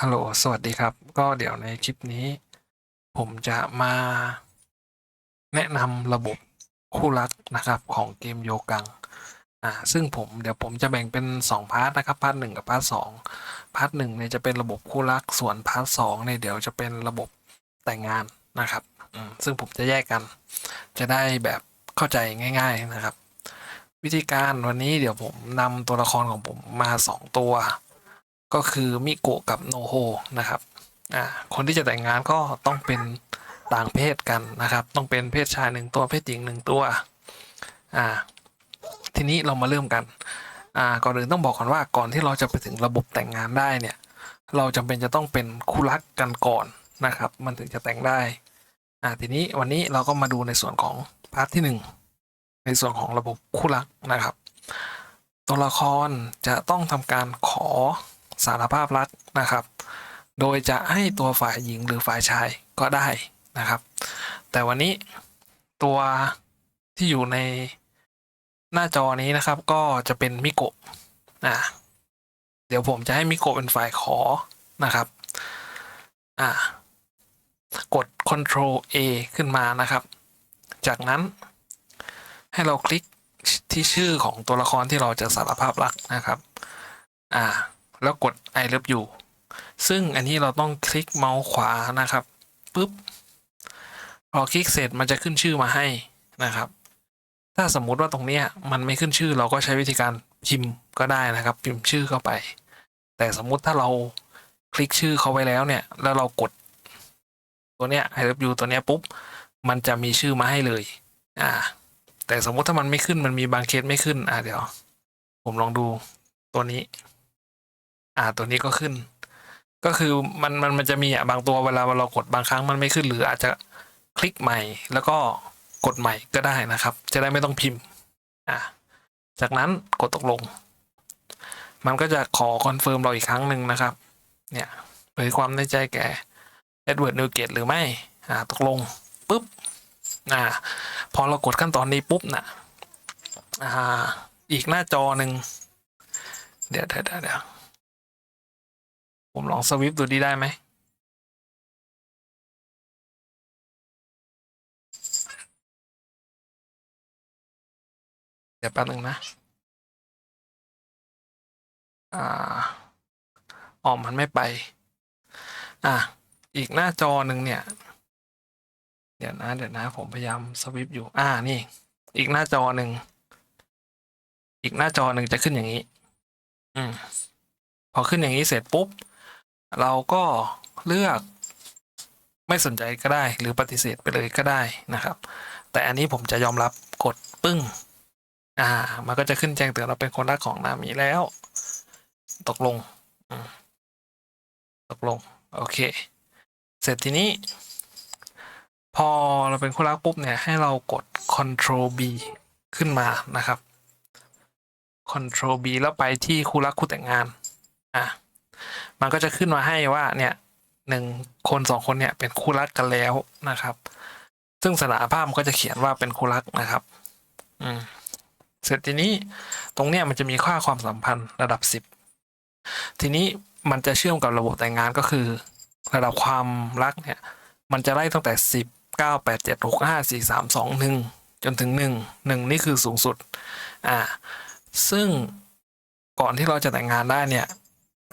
ฮัลโหล สวัสดีครับ ก็เดี๋ยวในคลิปนี้ ผมจะมาแนะนำระบบคู่รักนะครับของเกมโยกัง อ่า ซึ่งผมเดี๋ยวผมจะแบ่งเป็นสองพาร์ทนะครับ พาร์ทหนึ่งกับพาร์ทสองพาร์ทหนึ่งเนี่ยจะเป็นระบบคู่รัก ส่วนพาร์ทสองเนี่ยเดี๋ยวจะเป็นระบบแต่งงานนะครับอืมซึ่งผมจะแยกกัน จะได้แบบเข้าใจง่าย ๆนะครับ วิธีการวันนี้เดี๋ยวผมนำตัวละครของผมมาสองตัว ก็คือมิโกะกับโนโฮนะครับอ่าคนที่จะแต่งงานก็ต้องเป็นต่างเพศกันนะครับ ต้องเป็นเพศชายหนึ่งตัวเพศหญิงหนึ่งตัวอ่าทีนี้เรามาเริ่มกันอ่าก่อนอื่นต้องบอกก่อนว่าก่อนที่เราจะไปถึงระบบแต่งงานได้เนี่ยเราจำเป็นจะต้องเป็นคู่รักกันก่อนนะครับ มันถึงจะแต่งได้อ่าทีนี้วันนี้เราก็มาดูในส่วนของพาร์ทที่หนึ่งในส่วนของระบบคู่รักนะครับ ตัวละครจะต้องทำการขอ สารภาพรักนะครับ โดยจะให้ตัวฝ่ายหญิงหรือฝ่ายชายก็ได้นะครับ แต่วันนี้ตัวที่อยู่ในหน้าจอนี้นะครับ ก็จะเป็นมิโกะอ่าเดี๋ยวผมจะให้มิโกะเป็นฝ่ายขอนะครับอ่ากด Ctrl A ขึ้นมานะครับ จากนั้นให้เราคลิกที่ชื่อของตัวละครที่เราจะสารภาพรักนะครับ อ่า แล้วกด I love you ซึ่งอันนี้เราต้องคลิกเมาส์ขวานะครับปุ๊บพอคลิกเสร็จมันจะขึ้นชื่อมาให้นะครับ ถ้าสมมุติว่าตรงเนี้ยมันไม่ขึ้นชื่อเราก็ใช้วิธีการพิมพ์ก็ได้นะครับ พิมพ์ชื่อเข้าไป แต่สมมุติถ้าเราคลิกชื่อเขาไว้แล้วเนี่ย แล้วเรากด ตัวเนี้ย I love you ตัวเนี้ยปุ๊บมันจะมีชื่อมาให้เลย อ่า แต่สมมุติถ้ามันไม่ขึ้นมันมีบางเคสไม่ขึ้น อ่าเดี๋ยว ผมลองดูตัวนี้ อ่าตัวนี้ก็ขึ้น ก็คือมันมันมันจะมีอะบางตัวเวลาเรากดบางครั้งมันไม่ขึ้น หรืออาจจะคลิกใหม่แล้วก็กดใหม่ก็ได้นะครับ จะได้ไม่ต้องพิมพ์อ่าจากนั้นกดตกลง มันก็จะขอคอนเฟิร์มเราอีกครั้งหนึ่งนะครับ เนี่ยเผยความในใจแก่เอ็ดเวิร์ดนิวเกตหรือไม่อ่าตกลงปุ๊บอ่าพอเรากดขั้นตอนนี้ปุ๊บน่ะอ่าอีกหน้าจอหนึ่งเดี๋ยวเดี๋ยวเดี๋ยว ผมลองสวิปดูดีได้ไหมเดี๋ยวแป๊บนึงนะอ่าอ๋อมันไม่ไป อะอีกหน้าจอหนึ่งเนี่ย เดี๋ยวนะเดี๋ยวนะ ผมพยายามสวิปอยู่ อ่านี่ อีกหน้าจอหนึ่งอีกหน้าจอหนึ่งจะขึ้นอย่างนี้ อืมพอขึ้นอย่างนี้เสร็จปุ๊บ เราก็เลือกไม่สนใจก็ได้ หรือปฏิเสธไปเลยก็ได้นะครับ แต่อันนี้ผมจะยอมรับกดปึ้ง อ่า มันก็จะขึ้นแจ้งเตือนเราเป็นคนรักของนามีแล้ว ตกลง ตกลง โอเค เสร็จทีนี้ พอเราเป็นคู่รักปุ๊บเนี่ย ให้เรากด Ctrl B ขึ้นมานะครับ Ctrl B แล้วไปที่คู่รักคู่แต่งงาน อะ มันก็จะขึ้นมาให้ว่าเนี่ยหนึ่งคนสองคนเนี่ยเป็นคู่รักกันแล้วนะครับ ซึ่งสถานภาพมันก็จะเขียนว่าเป็นคู่รักนะครับ อืมเสร็จทีนี้ตรงเนี้ยมันจะมีค่าความสัมพันธ์ระดับสิบทีนี้มันจะเชื่อมกับระบบแต่งงานก็คือ ระดับความรักเนี่ย มันจะไล่ตั้งแต่สิบเก้าแปดเจ็ดหกห้าสี่สามสองหนึ่งจนถึงหนึ่งหนึ่งนี่คือสูงสุด อ่า ซึ่งก่อนที่เราจะแต่งงานได้เนี่ย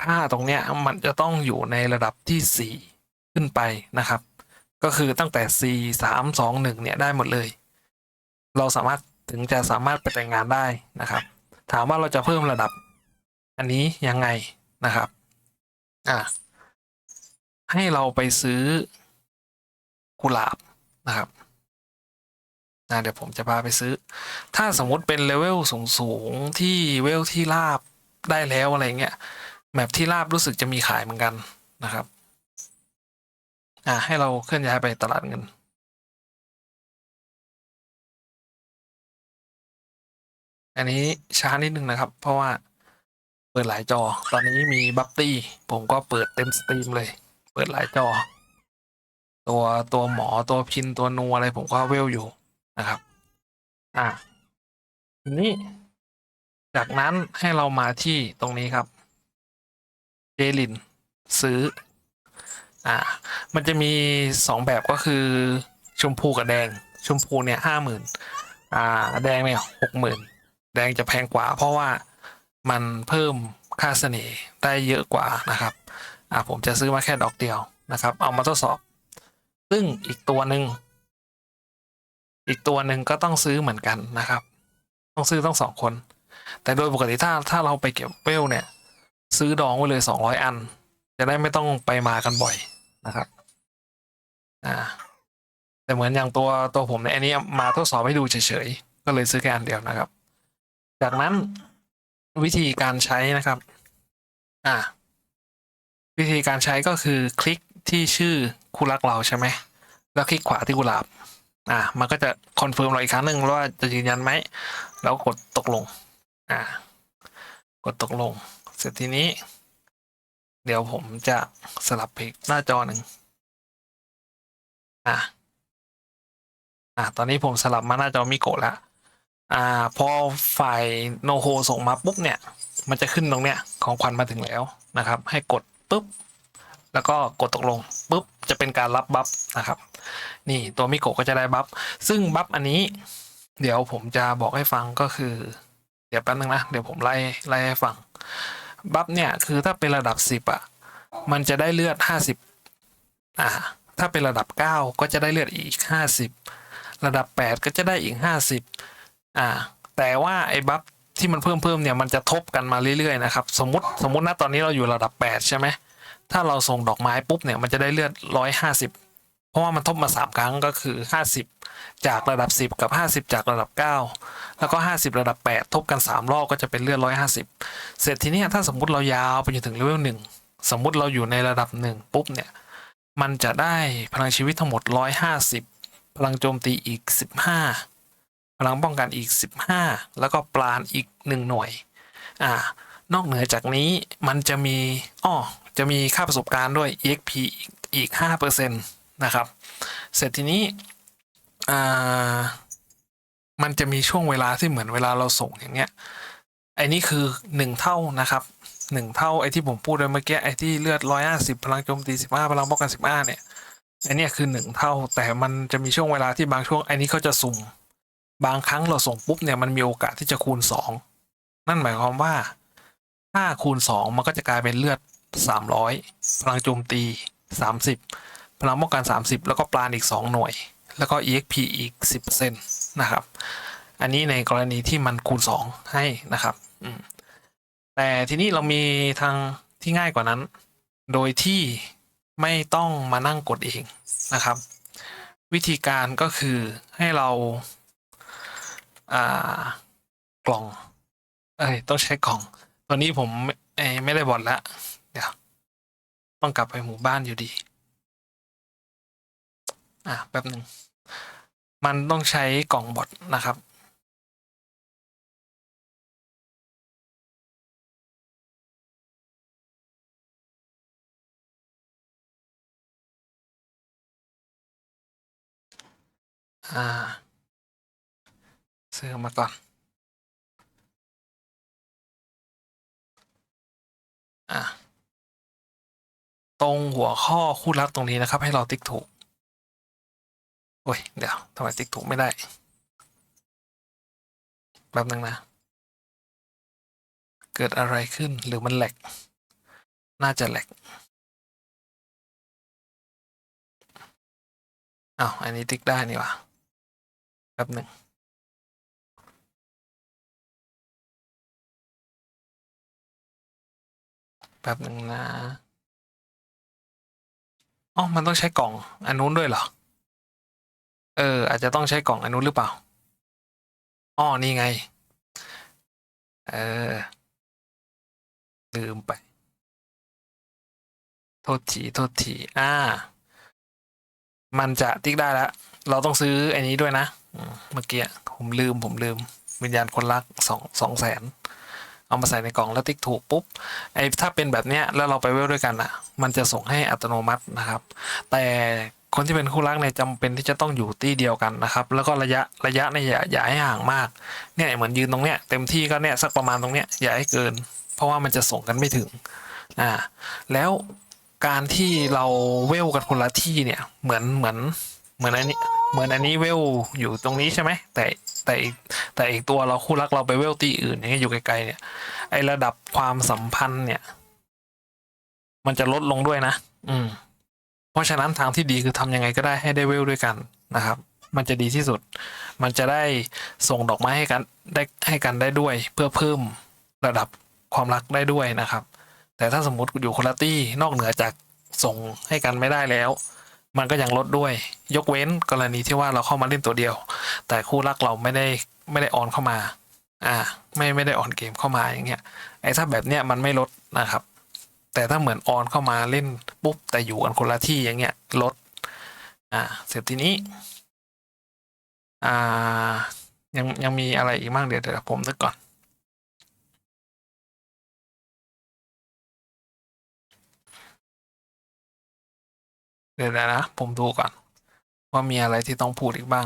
ค่าตรงเนี้ยมันจะต้องอยู่ในระดับที่สี่ขึ้นไปนะครับ ก็คือตั้งแต่สี่สามสองหนึ่งเนี่ยได้หมดเลย เราสามารถถึงจะสามารถไปแต่งงานได้นะครับ ถามว่าเราจะเพิ่มระดับ อันนี้ยังไงนะครับอะให้เราไปซื้อกุหลาบนะครับนะเดี๋ยวผมจะพาไปซื้อ ถ้าสมมุติเป็นเลเวลสูงๆที่เวลที่ราบได้แล้วอะไรเงี้ย แมปที่ราบรู้สึกจะมีขายเหมือนกันนะครับ อ่าให้เราเคลื่อนย้ายไปตลาดเงิน อันนี้ช้านิดนึงนะครับ เพราะว่าเปิดหลายจอ ตอนนี้มีบัฟตี้ผมก็เปิดเต็มสตรีมเลย เปิดหลายจอ ตัวตัวหมอตัวพินตัวนัวอะไรผมก็เวลอยู่นะครับ อ่าทีนี้จากนั้นให้เรามาที่ตรงนี้ครับ เจลินซื้อ อ่า มันจะมีสองแบบก็คือ ชมพูกับแดง ชมพูเนี่ยห้าหมื่นอ่า แดงเนี่ยหกหมื่นแดงจะแพงกว่า เพราะว่ามันเพิ่มค่าเสน่ห์ได้เยอะกว่านะครับ อ่า ผมจะซื้อมาแค่ดอกเดียวนะครับ เอามาทดสอบ ซึ่งอีกตัวหนึ่งอีกตัวหนึ่งก็ต้องซื้อเหมือนกันนะครับ ต้องซื้อต้องสองคน แต่โดยปกติถ้าถ้าเราไปเก็บเวลเนี่ย ซื้อดองไว้เลยสองร้อยอัน จะได้ไม่ต้องไปมากันบ่อยนะครับ อ่า แต่เหมือนอย่างตัวตัวผมเนี่ยอันนี้มาทดสอบให้ดูเฉยๆ ก็เลยซื้อแค่อันเดียวนะครับ จากนั้นวิธีการใช้นะครับ อ่า วิธีการใช้ก็คือคลิกที่ชื่อคู่รักเราใช่ไหม แล้วคลิกขวาที่กุหลาบ อ่า มันก็จะคอนเฟิร์มเราอีกครั้งหนึ่งว่าจะยืนยันไหม แล้วกดตกลง อ่า กดตกลง เสร็จทีนี้ เดี๋ยวผมจะสลับเพกหน้าจอหนึ่งอ่าอ่าตอนนี้ผมสลับมาหน้าจอมิโกะแล้วอ่า พอฝ่ายโนโฮส่งมาปุ๊บเนี่ย มันจะขึ้นตรงเนี้ย ของขวัญมาถึงแล้วนะครับ ให้กดปุ๊บ แล้วก็กดตกลงปุ๊บ จะเป็นการรับบัฟนะครับ นี่ตัวมิโกะก็จะได้บัฟ ซึ่งบัฟอันนี้ เดี๋ยวผมจะบอกให้ฟังก็คือ เดี๋ยวแป๊บนึงนะ เดี๋ยวผมไล่ไล่ให้ฟัง บัฟเนี่ย คือถ้าเป็นระดับสิบอะ มันจะได้เลือดห้าสิบอ่าถ้าเป็นระดับเก้าก็จะได้เลือดอีกห้าสิบระดับแปดก็จะได้อีกห้าสิบอ่า แต่ว่าไอ้บัฟที่มันเพิ่มเพิ่มเนี่ยมันจะทบกันมาเรื่อยๆนะครับ สมมติสมมตินะตอนนี้เราอยู่ระดับแปดใช่ไหมถ้าเราส่งดอกไม้ปุ๊บเนี่ยมันจะได้เลือดร้อยห้าสิบเพราะว่ามันทบมาสามครั้งก็คือห้าสิบ จากระดับสิบกับห้าสิบจากระดับเก้าแล้วก็ห้าสิบระดับแปดทบกันสามรอบก็จะเป็นเลือดร้อยห้าสิบเสร็จทีนี้ถ้าสมมติเรายาวไปจนถึงเลเวลหนึ่งสมมุติเราอยู่ในระดับหนึ่งปุ๊บเนี่ย มันจะได้พลังชีวิตทั้งหมดร้อยห้าสิบพลังโจมตีอีกสิบห้าพลังป้องกันอีกสิบห้าแล้วก็ปราณอีกหนึ่งหน่วย อ่านอกเหนือจากนี้มันจะมีอ้อจะมีค่าประสบการณ์ด้วย exp อีกอีกห้าเปอร์เซ็นตนะครับ เสร็จทีนี้ อ่ามันจะมีช่วงเวลาที่เหมือนเวลาเราส่งอย่างเงี้ยไอ้นี่คือหนึ่งเท่านะครับหนึ่งเท่าไอ้ที่ผมพูดไปเมื่อกี้ไอ้ที่เลือดร้อยห้าสิบพลังโจมตีสิบห้าพลังป้องกันสิบห้าเนี่ยไอ้เนี่คือหนึ่งเท่า แต่มันจะมีช่วงเวลาที่บางช่วงไอ้นี้เขาจะสุ่ม บางครั้งเราส่งปุ๊บเนี่ยมันมีโอกาสที่จะคูณสองนั่นหมายความว่าถ้าคูณสองมันก็จะกลายเป็นเลือดสามร้อยพลังโจมตีสามสิบพลังป้องกันสามสิบแล้วก็ปราณอีกสองหน่วย แล้วก็ exp อีกสิบเปอร์เซ็นตนะครับ อันนี้ในกรณีที่มันคูณสองให้นะครับ แต่ทีนี้เรามีทางที่ง่ายกว่านั้น โดยที่ไม่ต้องมานั่งกดเองนะครับ วิธีการก็คือให้เราอ่ากล่อง เอ้ย ต้องใช้กล่อง ตอนนี้ผมเอ้ไม่ได้บอดละ เดี๋ยว ต้องกลับไปหมู่บ้านอยู่ดี อะแป๊บหนึ่งมันต้องใช้กล่องบอทนะครับ อ่า ซื้อมาก่อน อะตรงหัวข้อคู่รักตรงนี้นะครับ ให้เราติ๊กถูก โอ้ย เดี๋ยวทำไมติ๊กถูกไม่ได้แป๊บนึงนะ เกิดอะไรขึ้นหรือมันแหลก น่าจะแหลกอ้าวอันนี้ติ๊กได้นี่วะแป๊บหนึ่งแป๊บหนึ่งนะอ๋อมันต้องใช้กล่องอันนู้นด้วยเหรอ เออ อาจจะต้องใช้กล่องอนนู้นหรือเปล่าอ๋อนี่ไง เออ ลืมไป โทษที โทษที อ่า มันจะติ๊กได้แล้ว เราต้องซื้ออ้นี้ด้วยนะ เมื่อกี้ ผมลืม ผมลืม วิญญาณคนรักสองสองแสนเอามาใส่ในกล่องแล้วติ๊กถูกปุ๊บไอ้ถ้าเป็นแบบเนี้ยแล้วเราไปเวลด้วยกันอะ มันจะส่งให้อัตโนมัตินะครับ แต่ คนที่เป็นคู่รักเนี่ยจำเป็นที่จะต้องอยู่ที่เดียวกันนะครับ แล้วก็ระยะระยะเนี่ยอย่าอย่าให้ห่างมาก เนี่ยเหมือนยืนตรงเนี้ยเต็มที่ก็เนี่ยสักประมาณตรงเนี้ยอย่าให้เกิน เพราะว่ามันจะส่งกันไม่ถึงอ่าแล้วการที่เราเวลกันคนละที่เนี่ยเหมือนเหมือนเหมือนอันนี้เหมือนอันนี้เวลอยู่ตรงนี้ใช่ไหมแต่แต่อีกแต่อีกตัวเราคู่รักเราไปเวลตีอื่นอย่างเงี้ยอยู่ไกลๆเนี่ยไอระดับความสัมพันธ์เนี่ย มันจะลดลงด้วยนะ อืม เพราะฉะนั้นทางที่ดีคือทำยังไงก็ได้ให้ได้เวลด้วยกันนะครับ มันจะดีที่สุด มันจะได้ส่งดอกไม้ให้กันได้ให้กันได้ด้วย เพื่อเพิ่มระดับความรักได้ด้วยนะครับ แต่ถ้าสมมติอยู่คนละตี้นอกเหนือจากส่งให้กันไม่ได้แล้ว มันก็ยังลดด้วย ยกเว้นกรณีที่ว่าเราเข้ามาเล่นตัวเดียว แต่คู่รักเราไม่ได้ไม่ได้ออนเข้ามา อ่า ไม่ไม่ได้ออนเกมเข้ามาอย่างเงี้ยไอ้ถ้าแบบเนี้ยมันไม่ลดนะครับ แต่ถ้าเหมือนออนเข้ามาเล่นปุ๊บแต่อยู่กันคนละที่อย่างเงี้ยลดอ่าเสร็จทีนี้อ่ายังยังมีอะไรอีกบ้างเดี๋ยวเดี๋ยวผมนึกก่อนเดี๋ยวนะผมดูก่อน ว่ามีอะไรที่ต้องพูดอีกบ้าง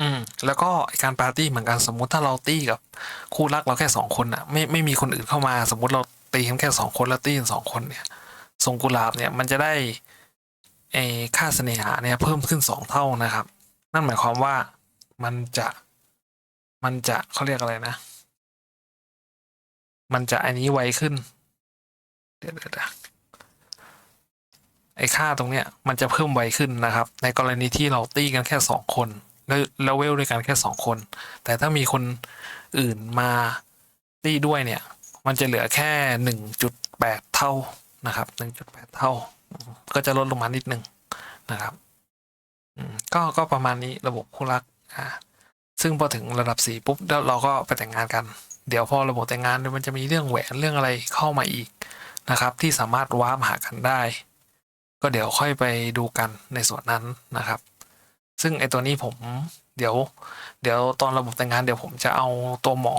อืมแล้วก็การปาร์ตี้เหมือนกันสมมุติถ้าเราตี้กับ คู่รักเราแค่สองคนอะไม่ไม่มีคนอื่นเข้ามา สมมุติเราตีกันแค่สองคนแล้วตี้กันสองคนเนี่ยส่งกุหลาบเนี่ยมันจะได้ไอ้ค่าเสน่หาเนี่ยเพิ่มขึ้นสองเท่านะครับ นั่นหมายความว่ามันจะมันจะเขาเรียกอะไรนะ มันจะอันนี้ไวขึ้น เดี๋ยวเดี๋ยวเดี๋ยวไอ้ค่าตรงเนี้ย มันจะเพิ่มไวขึ้นนะครับ ในกรณีที่เราตีกันแค่สองคน แล้วแล้วเวลด้วยกันแค่สองคน แต่ถ้ามีคนอื่นมาตีด้วยเนี่ย มันจะเหลือแค่หนึ่งจุดแปดเท่านะครับหนึ่งจุดแปดเท่า ก็จะลดลงมานิดนึงนะครับก็ก็ประมาณนี้ระบบคู่รักอ่าซึ่งพอถึงระดับสี่ปุ๊บแล้วเราก็ไปแต่งงานกัน เดี๋ยวพอระบบแต่งงานมันจะมีเรื่องแหวนเรื่องอะไรเข้ามาอีกนะครับ ที่สามารถว้าร์ปหากันได้ ก็เดี๋ยวค่อยไปดูกันในส่วนนั้นนะครับ ซึ่งไอตัวนี้ผมเดี๋ยว เดี๋ยวตอนระบบแต่งงานเดี๋ยวผมจะเอาตัวหมอ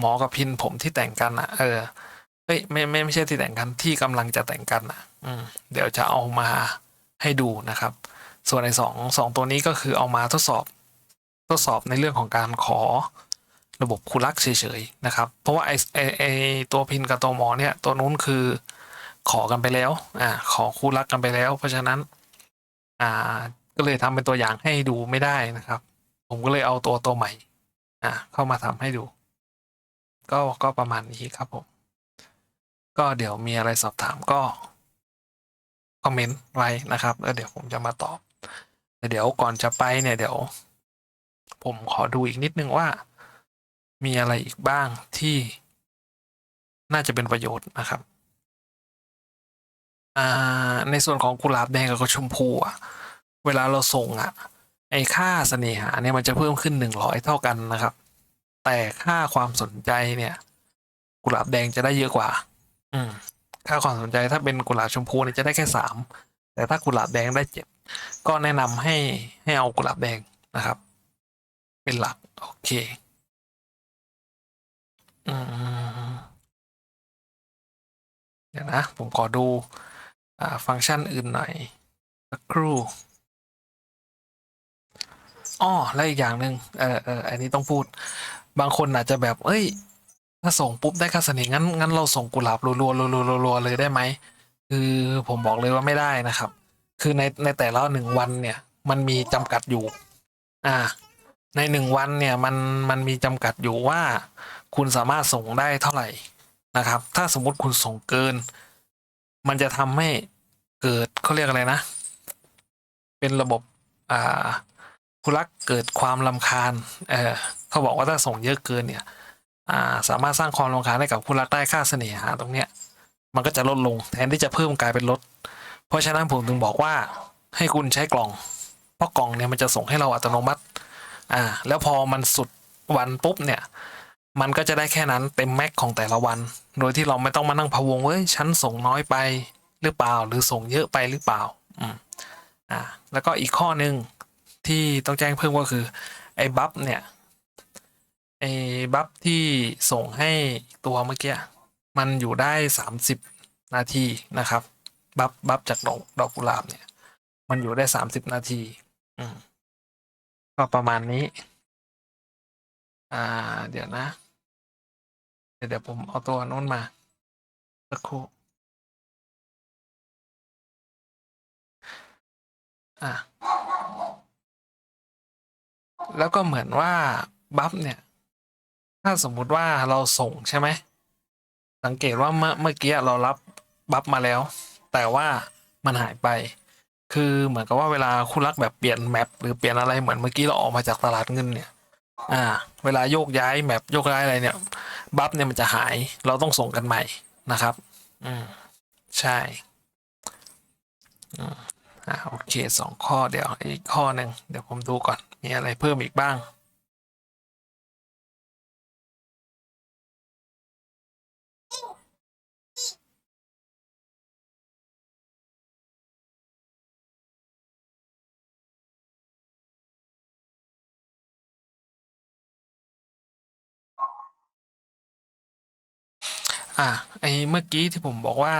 หมอกับพินผมที่แต่งกันอะเออเอ้ยไม่ไม่ไม่ใช่ที่แต่งกันที่กำลังจะแต่งกันอะอืมเดี๋ยวจะเอามาให้ดูนะครับ ส่วนในสองสองตัวนี้ก็คือเอามาทดสอบ ทดสอบในเรื่องของการขอระบบคูลักเฉยๆนะครับ เพราะว่าไอไอไอตัวพินกับตัวหมอเนี่ย ตัวนู้นคือขอกันไปแล้ว อ่า ขอคู่รักกันไปแล้ว เพราะฉะนั้น อ่า ก็เลยทำเป็นตัวอย่างให้ดูไม่ได้นะครับ ผมก็เลยเอาตัวตัวใหม่ อ่าเข้ามาทำให้ดู ก็ก็ประมาณนี้ครับผม ก็เดี๋ยวมีอะไรสอบถามก็คอมเมนต์ไว้นะครับแล้วเดี๋ยวผมจะมาตอบแต่เดี๋ยวก่อนจะไปเนี่ยเดี๋ยว ผมขอดูอีกนิดนึงว่า มีอะไรอีกบ้างที่น่าจะเป็นประโยชน์นะครับอ่าในส่วนของกุหลาบแดงกับชมพูอะ เวลาเราส่งอะไอค่าเสน่หาเนี่ยมันจะเพิ่มขึ้นหนึ่งร้อยเท่ากันนะครับ แต่ค่าความสนใจเนี่ย กุหลาบแดงจะได้เยอะกว่า อืม ค่าความสนใจถ้าเป็นกุหลาบชมพูเนี่ยจะได้แค่สามแต่ถ้ากุหลาบแดงได้เจ็ดก็แนะนำให้ให้เอากุหลาบแดงนะครับ เป็นหลักโอเค อืมเดี๋ยวนะ ผมขอดู อ่า ฟังก์ชันอื่นหน่อยสักครู่ อ้อและอีกอย่างหนึ่งเออเอออันนี้ต้องพูด บางคนอาจจะแบบ เอ้ย ถ้าส่งปุ๊บได้ค่าเสน่ห์งั้นงั้นเราส่งกุหลาบรัวๆรัวๆรัวเลยได้ไหมคือผมบอกเลยว่าไม่ได้นะครับ คือในในแต่ละหนึ่งวันเนี่ย มันมีจำกัดอยู่ อ่า ในหนึ่งวันเนี่ยมันมันมีจำกัดอยู่ว่า คุณสามารถส่งได้เท่าไหร่นะครับ ถ้าสมมุติคุณส่งเกิน มันจะทำให้เกิดเขาเรียกอะไรนะ เป็นระบบ อ่า ผู้รักเกิดความลำคาญ เออเขาบอกว่าถ้าส่งเยอะเกินเนี่ยอ่าสามารถสร้างความรำคาญให้กับผู้รักได้ค่าเสน่หาตรงเนี้ย มันก็จะลดลงแทนที่จะเพิ่มกลายเป็นลด เพราะฉะนั้นผมถึงบอกว่าให้คุณใช้กล่อง เพราะกล่องเนี่ยมันจะส่งให้เราอัตโนมัติ อ่า แล้วพอมันสุดวันปุ๊บเนี่ย มันก็จะได้แค่นั้นเต็มแม็กของแต่ละวัน โดยที่เราไม่ต้องมานั่งพะวงเว้ยฉันส่งน้อยไปหรือเปล่า หรือส่งเยอะไปหรือเปล่า อืม อ่า แล้วก็อีกข้อหนึ่ง ที่ต้องแจ้งเพิ่มก็คือไอ้บัฟเนี่ยไอ้บัฟที่ส่งให้ตัวเมื่อกี้มันอยู่ได้สามสิบนาทีนะครับ บัฟบัฟจากดอกดอกกุหลาบเนี่ย มันอยู่ได้สามสิบนาที อืมก็ประมาณนี้ อ่า เดี๋ยวนะ เดี๋ยวเดี๋ยวผมเอาตัวนู้นมาสักครู่อะ แล้วก็เหมือนว่าบัฟเนี่ย ถ้าสมมุติว่าเราส่งใช่ไหม สังเกตว่าเมื่อเมื่อกี้เรารับบัฟมาแล้ว แต่ว่ามันหายไป คือเหมือนกับว่าเวลาคู่รักแบบเปลี่ยนแมปหรือเปลี่ยนอะไรเหมือนเมื่อกี้เราออกมาจากตลาดเงินเนี่ย อ่า เวลาโยกย้ายแมปโยกย้ายอะไรเนี่ยบัฟเนี่ยมันจะหาย เราต้องส่งกันใหม่นะครับ อืม ใช่ อ่าโอเคสองข้อเดี๋ยวอีกข้อหนึ่งเดี๋ยวผมดูก่อน มีอะไรเพิ่มอีกบ้างอะไอเมื่อกี้ที่ผมบอกว่า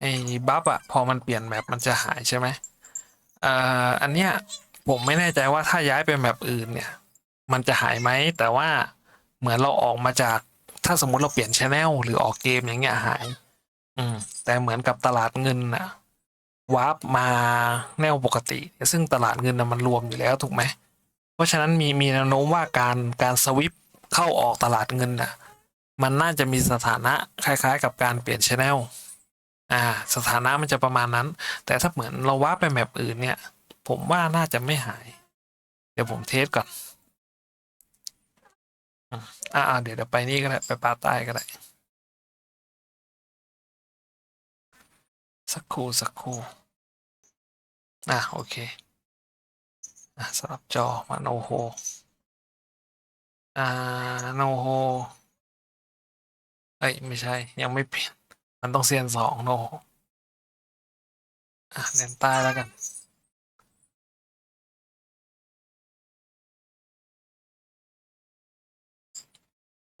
ไอ้บัฟอะพอมันเปลี่ยนแมปมันจะหายใช่ไหมอ่ออันเนี้ยผมไม่แน่ใจว่าถ้าย้ายไปแมปอื่นเนี่ย มันจะหายไหมแต่ว่าเหมือนเราออกมาจากถ้าสมมติเราเปลี่ยนชแนลหรือออกเกมอย่างเงี้ยหาย อืม แต่เหมือนกับตลาดเงินอะวาร์ปมาแนวปกติ ซึ่งตลาดเงินนะมันรวมอยู่แล้วถูกไหมเพราะฉะนั้นมีมีแนวโน้มว่าการการสวิปเข้าออกตลาดเงินน่ะมันน่าจะมีสถานะคล้ายๆ กับการเปลี่ยนชแนล อ่า สถานะมันจะประมาณนั้น แต่ถ้าเหมือนเราว่าไปแมปอื่นเนี่ย ผมว่าน่าจะไม่หาย เดี๋ยวผมเทสก่อน อ่าเดี๋ยวเดี๋ยวไปนี่ก็ได้ ไปปาใต้ก็ได้ สักครู่สักครู่อะโอเค อะสลับจอมาโนโฮ อ่าโนโฮเอ้ยไม่ใช่ยังไม่เปลี่ยน มันต้องเซียนสองโนอะเน้นใต้แล้วกัน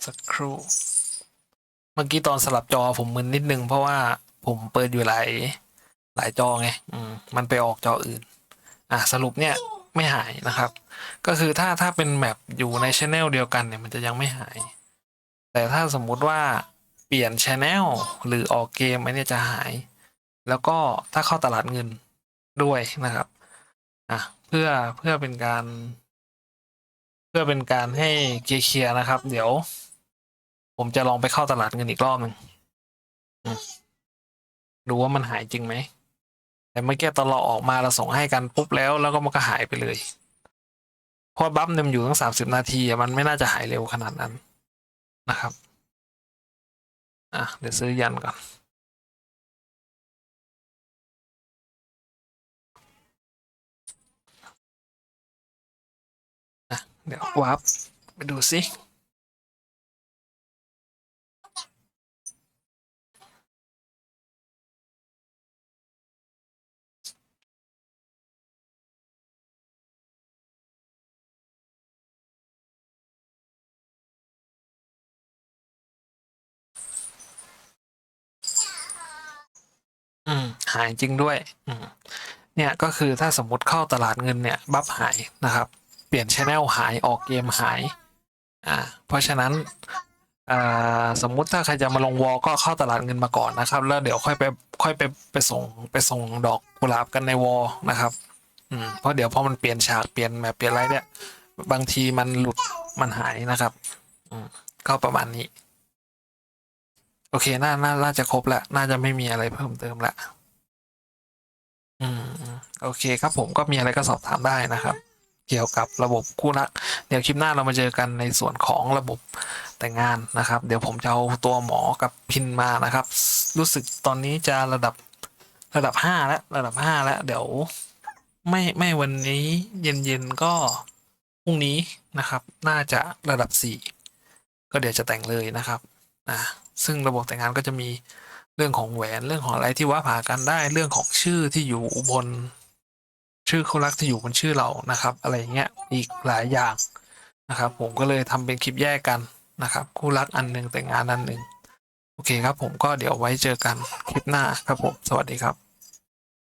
สักครู่ เมื่อกี้ตอนสลับจอผมมึนนิดนึง เพราะว่าผมเปิดอยู่หลายหลายจอไง อืม มันไปออกจออื่น อะสรุปเนี่ยไม่หายนะครับ ก็คือถ้าถ้าเป็นแมปอยู่ในช anel เดียวกันเนี่ย มันจะยังไม่หาย แต่ถ้าสมมุติว่า เปลี่ยนช anel หรือออกเกมอันเนี้ยจะหาย แล้วก็ถ้าเข้าตลาดเงินด้วยนะครับอะเพื่อเพื่อเป็นการ เพื่อเป็นการให้เคลียร์นะครับ เดี๋ยว ผมจะลองไปเข้าตลาดเงินอีกรอบหนึ่งดูว่ามันหายจริงไหมแต่เมื่อกี้ตอนเราออกมาเราส่งให้กันปุ๊บแล้วแล้วก็มันก็หายไปเลยเพราะบัฟเนี่ยมันอยู่ตั้งสามสิบนาทีมันไม่น่าจะหายเร็วขนาดนั้นนะครับ อะเดี๋ยวซื้อยันก่อนอะเดี๋ยววาร์ปไปดูสิ หายจริงด้วยอืเนี่ยก็คือถ้าสมมติเข้าตลาดเงินเนี่ยบัฟหายนะครับ เปลี่ยนชแนลหายออกเกมหายอ่าเพราะฉะนั้นอ่าสมมุติถ้าใครจะมาลงวอลก็เข้าตลาดเงินมาก่อนนะครับ แล้วเดี๋ยวค่อยไปค่อยไปไปส่งไปส่งดอกกุหลาบกันในวอลนะครับอืมเพราะเดี๋ยวพอมันเปลี่ยนฉากเปลี่ยนแมปเปลี่ยนอะไรเนี่ย บางทีมันหลุดมันหายนะครับอืมก็ประมาณนี้ โอเคน่าน่าน่าจะครบแล้วน่าจะไม่มีอะไรเพิ่มเติมละ อืมโอเคครับผมก็มีอะไรก็สอบถามได้นะครับ เกี่ยวกับระบบคู่รัก เดี๋ยวคลิปหน้าเรามาเจอกันในส่วนของระบบแต่งงานนะครับ เดี๋ยวผมจะเอาตัวหมอกับพินมานะครับ รู้สึกตอนนี้จะระดับระดับห้าแล้วระดับห้าแล้ว เดี๋ยว ไม่ไม่วันนี้เย็นเย็นๆก็พรุ่งนี้นะครับ น่าจะระดับสี่ก็เดี๋ยวจะแต่งเลยนะครับอ่าซึ่งระบบแต่งงานก็จะมี เรื่องของแหวนเรื่องของอะไรที่ว่าผ่ากันได้เรื่องของชื่อที่อยู่บน ชื่อคู่รักที่อยู่บนชื่อเรานะครับ อะไรอย่างเงี้ยอีกหลายอย่างนะครับ ผมก็เลยทำเป็นคลิปแยกกันนะครับ คู่รักอันหนึ่งแต่งงานอันหนึ่งโอเคครับ ผมก็เดี๋ยวไว้เจอกันคลิปหน้าครับผมสวัสดีครับ